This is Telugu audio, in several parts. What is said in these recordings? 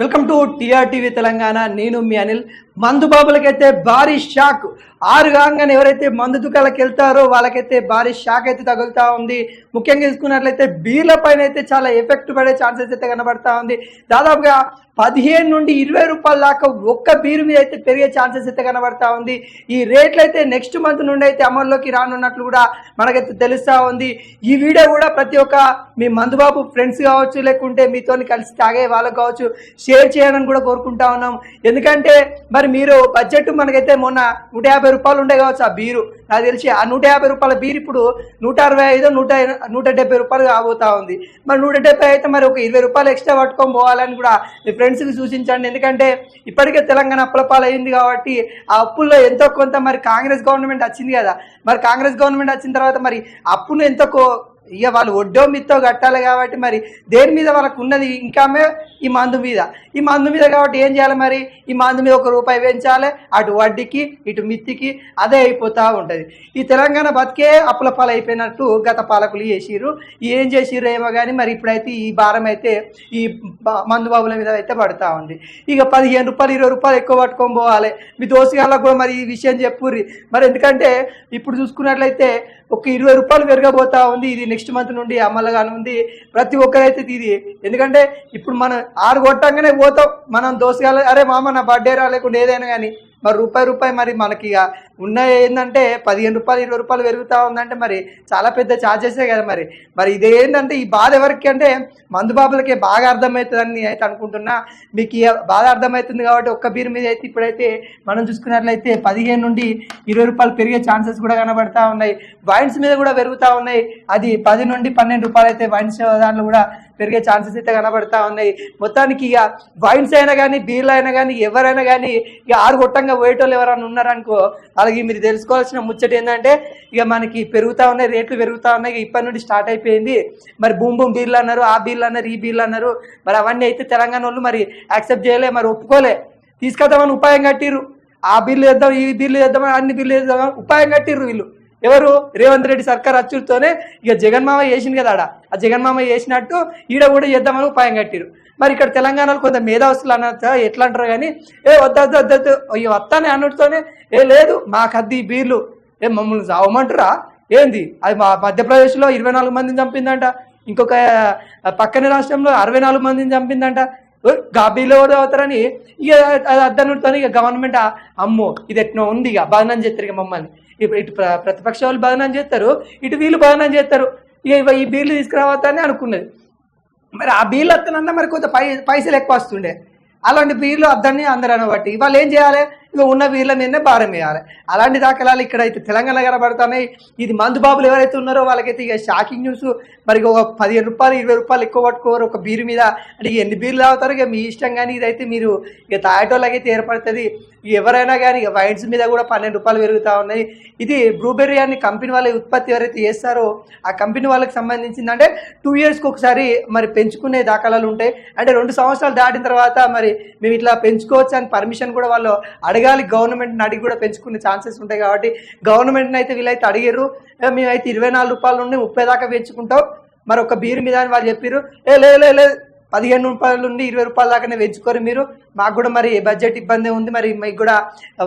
Welcome to TRTV Telangana. నేను మీ అనిల్. మందు బాబులకైతే భారీ షాక్. ఆరు కాగానే ఎవరైతే మందు దుకాళ్ళకి వెళ్తారో వాళ్ళకైతే భారీ షాక్ అయితే తగులుతా ఉంది. ముఖ్యంగా తీసుకున్నట్లయితే బీర్ల పైన అయితే చాలా ఎఫెక్ట్ పడే ఛాన్సెస్ అయితే కనబడతా ఉంది. దాదాపుగా పదిహేను నుండి ఇరవై రూపాయల దాకా ఒక్క బీరు మీద అయితే పెరిగే ఛాన్సెస్ అయితే కనబడతా ఉంది. ఈ రేట్లు అయితే నెక్స్ట్ మంత్ నుండి అయితే అమల్లోకి రానున్నట్లు కూడా మనకైతే తెలుస్తా ఉంది. ఈ వీడియో కూడా ప్రతి ఒక్క మీ మందుబాబు ఫ్రెండ్స్ కావచ్చు లేకుంటే మీతో కలిసి తాగే వాళ్ళకు కావచ్చు షేర్ చేయాలని కూడా కోరుకుంటా ఉన్నాం. ఎందుకంటే మరి మీరు బడ్జెట్ మనకైతే మొన్న నూట యాభై రూపాయలు ఉండే కావచ్చు ఆ బీరు. నాకు తెలిసి ఆ నూట యాభై రూపాయల బీరు ఇప్పుడు నూట అరవై ఐదు నూట నూట డెబ్బై రూపాయలు కాబోతా ఉంది. మరి నూట డెబ్బై అయితే మరి ఒక ఇరవై రూపాయలు ఎక్స్ట్రా పట్టుకొని పోవాలని కూడా మీ ఫ్రెండ్స్కి సూచించండి. ఎందుకంటే ఇప్పటికే తెలంగాణ అప్పుల పాలైంది కాబట్టి ఆ అప్పుల్లో ఎంతో కొంత మరి కాంగ్రెస్ గవర్నమెంట్ వచ్చింది కదా. మరి కాంగ్రెస్ గవర్నమెంట్ వచ్చిన తర్వాత మరి అప్పును ఎంతో కో- ఇక వాళ్ళు ఒడ్డో మిత్తో కట్టాలి కాబట్టి మరి దేని మీద వాళ్ళకు ఉన్నది ఇంకామే ఈ మందు మీద. ఈ మందు మీద కాబట్టి ఏం చేయాలి మరి? ఈ మందు మీద ఒక రూపాయి పెంచాలి అటు వడ్డీకి ఇటు మిత్తికి అదే అయిపోతూ ఉంటుంది. ఈ తెలంగాణ బతికే అప్పుల పాలు అయిపోయినట్టు గత పాలకులు చేసిర్రు. ఏం చేసిర్రు ఏమో కానీ మరి ఇప్పుడైతే ఈ భారం అయితే ఈ మందు బాబుల మీద అయితే పడుతూ ఉంది. ఇక పదిహేను రూపాయలు ఇరవై రూపాయలు ఎక్కువ పట్టుకొని పోవాలి. మీ దోసుగాళ్ళకు కూడా మరి ఈ విషయం చెప్పుర్రి. మరి ఎందుకంటే ఇప్పుడు చూసుకున్నట్లయితే ఒక ఇరవై రూపాయలు పెరగబోతా ఉంది. ఇది నెక్స్ట్ మంత్ నుండి అమలు ఉంది. ప్రతి ఒక్కరైతే ఇది ఎందుకంటే ఇప్పుడు మనం ఆరు కొట్టంగానే పోతాం. మనం దోసగాలి అరే మామ నా బర్త్డే రా లేకుండా ఏదైనా కానీ మరి రూపాయి రూపాయి మరి మనకి ఇక ఉన్న ఏంటంటే పదిహేను రూపాయలు ఇరవై రూపాయలు పెరుగుతూ ఉందంటే మరి చాలా పెద్ద ఛార్జెసే కదా మరి. మరి ఇది ఏంటంటే ఈ బాధ ఎవరికి అంటే మందు బాబులకే బాగా అర్థమవుతుందని అయితే అనుకుంటున్నా. మీకు ఈ బాధ అర్థమవుతుంది కాబట్టి ఒక్క బీర్ మీద అయితే ఇప్పుడైతే మనం చూసుకున్నట్లయితే పదిహేను నుండి ఇరవై రూపాయలు పెరిగే ఛాన్సెస్ కూడా కనబడతా ఉన్నాయి. వైన్స్ మీద కూడా పెరుగుతూ ఉన్నాయి. అది పది నుండి పన్నెండు రూపాయలు అయితే వైన్స్ దాంట్లో కూడా పెరిగే ఛాన్సెస్ అయితే కనబడతా ఉన్నాయి. మొత్తానికి ఇక వైన్స్ అయినా కానీ బీర్లు అయినా కానీ ఎవరైనా కానీ ఇక ఆరు గొట్టంగా పోయేటోళ్ళు ఎవరైనా ఉన్నారనుకో అలాగే మీరు తెలుసుకోవాల్సిన ముచ్చట ఏంటంటే ఇక మనకి పెరుగుతూ ఉన్నాయి రేట్లు పెరుగుతూ ఉన్నాయి ఇప్పటి నుండి స్టార్ట్ అయిపోయింది. మరి బూమ్ బూమ్ బీర్లు అన్నారు ఆ బీర్లు అన్నారు ఈ బీర్లు అన్నారు. మరి అవన్నీ అయితే తెలంగాణ వాళ్ళు మరి యాక్సెప్ట్ చేయలే మరి ఒప్పుకోలే. తీసుకొద్దామని ఉపాయం కట్టిరు ఆ బిల్లు వేద్దాం ఈ బిల్లు వేద్దామని అన్ని బిల్లు వేద్దామని ఉపాయం కట్టిర్రు వీళ్ళు. ఎవరు? రేవంత్ రెడ్డి సర్కార్ అచ్చుతోనే ఇక జగన్మామ చేసింది కదా ఆడ. ఆ జగన్మామ చేసినట్టు ఈడ కూడా చేద్దామని ఉపాయం కట్టిరు మరి ఇక్కడ తెలంగాణలో కొంత మేధావస్తులు అన్నంత ఎట్లా అంటారు కానీ ఏ వద్దద్దు వద్దద్దు అయ్యో వస్తానే అన్నట్టుతోనే ఏ లేదు మాకు బీర్లు ఏ మమ్మల్ని చావమంటారా? ఏంది? అది మా మధ్యప్రదేశ్లో ఇరవై నాలుగు మందిని చంపిందంట ఇంకొక పక్కనే పక్కన రాష్ట్రంలో అరవై నాలుగు మందిని చంపిందంట గాబీలో ఎవరు అవుతారని ఇక అది అద్దనుడితో ఇక గవర్నమెంట్ అమ్మో ఇది ఎట్నో ఉంది ఇక బదనం చేస్తారు ఇక మమ్మల్ని. ఇప్పుడు ఇటు ప్ర- ప్రతిపక్ష వాళ్ళు బదనం చేస్తారు ఇటు వీళ్ళు బదనం చేస్తారు ఇక ఈ బీర్లు తీసుకురావద్దని అనుకున్నది. మరి ఆ బీర్లు వస్తానన్నా మరి కొంత పై పైసలు ఎక్కువ వస్తుండే. అలాంటి బీర్లు వద్దని అందరూ అనబట్టి. వాళ్ళు ఏం చేయాలి? ఇక ఉన్న వీళ్ళ మీదనే భారం వేయాలి. అలాంటి దాఖలాలు ఇక్కడ అయితే తెలంగాణ కనబడుతున్నాయి ఇది మందు బాబులు ఎవరైతే ఉన్నారో వాళ్ళకైతే ఇక షాకింగ్ న్యూస్. మరి ఒక పదిహేను రూపాయలు ఇరవై రూపాయలు ఎక్కువ పట్టుకోరు. ఒక బీరు మీద అంటే ఎన్ని బీర్లు తాగుతారు? ఇక మీ ఇష్టం కానీ ఇదైతే మీరు ఇక తాగేటోళ్ళకైతే ఏర్పడుతుంది. ఎవరైనా కానీ ఇక వైన్స్ మీద కూడా పన్నెండు రూపాయలు పెరుగుతూ ఉన్నాయి. ఇది బ్లూబెర్రీ అని కంపెనీ వాళ్ళ ఉత్పత్తి ఎవరైతే చేస్తారో ఆ కంపెనీ వాళ్ళకి సంబంధించింది అంటే టూ ఇయర్స్కి ఒకసారి మరి పెంచుకునే దాఖలాలు ఉంటాయి. అంటే రెండు సంవత్సరాలు దాటిన తర్వాత మరి మేము ఇట్లా పెంచుకోవచ్చు అని పర్మిషన్ కూడా వాళ్ళు అడగాలి గవర్నమెంట్ని అడిగి కూడా పెంచుకునే ఛాన్సెస్ ఉంటాయి కాబట్టి గవర్నమెంట్ని అయితే వీళ్ళైతే అడిగారు. మేమైతే ఇరవై నాలుగు రూపాయల నుండి ముప్పై దాకా పెంచుకుంటాం. మరి ఒక బీరు మీద అని వాళ్ళు చెప్పారు ఏ లే లే, లే పదిహేను రూపాయల నుండి ఇరవై రూపాయల దాకానే పెంచుకోరు మీరు. మాకు కూడా మరి బడ్జెట్ ఇబ్బంది ఉంది. మరి మీకు కూడా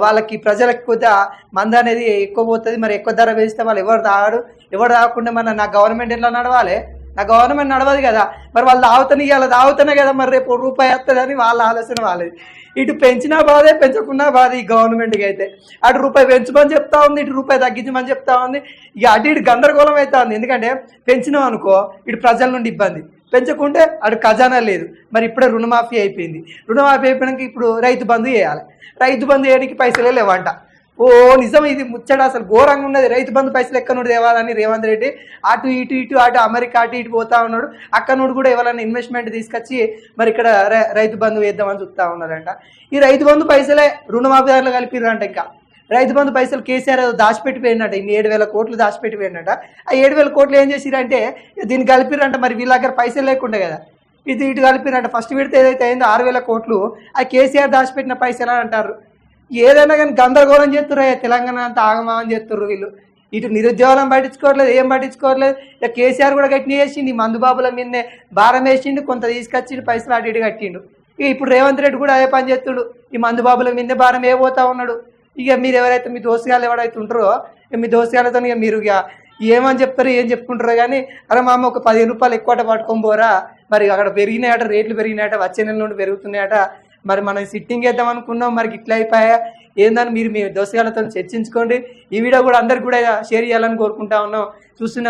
వాళ్ళకి ప్రజలకు కొద్దిగా మంద అనేది ఎక్కువ పోతుంది. మరి ఎక్కువ ధర వేస్తే వాళ్ళు ఎవరు తాగడు? ఎవరు తాగకుండా మన నా గవర్నమెంట్ ఎట్లా నడవాలి? ఆ గవర్నమెంట్ నడవదు కదా. మరి వాళ్ళు తాగుతానే ఇవాళ తాగుతానే కదా మరి రేపు రూపాయి వస్తుందని వాళ్ళ ఆలోచన వాళ్ళది. ఇటు పెంచినా బాధే పెంచకున్నా బాధ ఈ గవర్నమెంట్కి అయితే. అటు రూపాయి పెంచమని చెప్తా ఉంది ఇటు రూపాయి తగ్గించమని చెప్తా ఉంది. ఇక అటు ఇటు గందరగోళం అవుతా ఉంది. ఎందుకంటే పెంచినాం అనుకో ఇటు ప్రజల నుండి ఇబ్బంది. పెంచకుంటే అటు ఖజానా లేదు. మరి ఇప్పుడే రుణమాఫీ అయిపోయింది. రుణమాఫీ అయిపోయినాక ఇప్పుడు రైతు బంధు చేయాలి రైతు బంధు చేయడానికి పైసలే లేవంట. ఓ నిజం ఇది ముచ్చట. అసలు ఘోరంగా ఉన్నది. రైతు బంధు పైసలు ఎక్కడ నుండి తేవాలని రేవంత్ రెడ్డి అటు ఇటు ఇటు అటు అమెరికా అటు ఇటు పోతా ఉన్నాడు. అక్కడ నుండి కూడా ఎవరైనా ఇన్వెస్ట్మెంట్ తీసుకొచ్చి మరి ఇక్కడ రైతు బంధు వేద్దామని చూస్తా ఉన్నారంట. ఈ రైతు బంధు పైసలే రుణమాఫీదారులు కలిపిరంట ఇంకా. రైతు బంధు పైసలు కేసీఆర్ దాచిపెట్టిపోయినట ఇన్ని ఏడు వేల కోట్లు దాచిపెట్టిపోయినట్ట ఆ ఏడు వేల కోట్లు ఏం చేసిరంటే దీన్ని కలిపిరంట మరి వీళ్ళ దగ్గర పైసలు లేకుండా కదా. ఇది ఇటు కలిపిరంట ఫస్ట్ విడత ఏదైతే అయిందో ఆరు వేల కోట్లు ఆ కేసీఆర్ దాచిపెట్టిన పైసలు అని అంటారు. ఏదైనా కానీ గందరగోళం చేస్తుర్రు తెలంగాణ అంతా ఆగమాగం చేస్తుర్రు వీళ్ళు? ఇటు నిరుద్యోగం పట్టించుకోవట్లేదు ఏం పట్టించుకోవట్లేదు. ఇక కేసీఆర్ కూడా గట్టిన చేసిండు ఈ మందుబాబుల మీదనే భారం వేసిండు కొంత తీసుకొచ్చిండు పైసలు అటు ఇటు కట్టిండు. ఇక ఇప్పుడు రేవంత్ రెడ్డి కూడా అదే పని చేస్తుడు ఈ మందుబాబుల మీద భారం ఏ పోతా ఉన్నాడు. ఇక మీరు ఎవరైతే మీ దోస్తుగాలు ఎవరైతే ఉంటారో మీ దోస్తుగాలతో ఇక మీరు ఇక ఏమని చెప్తారు ఏం చెప్పుకుంటారో కానీ అరే మా అమ్మ ఒక పదిహేను రూపాయలు ఎక్కువ పట్టుకొని పోరా. మరి అక్కడ పెరిగినాయట రేట్లు పెరిగినాయట వచ్చే నెల నుండి పెరుగుతున్నాయట. మరి మనం సిట్టింగ్ వేద్దాం అనుకున్నాం మరి ఇట్లా అయిపోయా? ఏందని మీరు మీ దోస్తుగాలతో చర్చించుకోండి. ఈ వీడియో కూడా అందరికి కూడా షేర్ చేయాలని కోరుకుంటా ఉన్నాం. చూస్తున్నాం.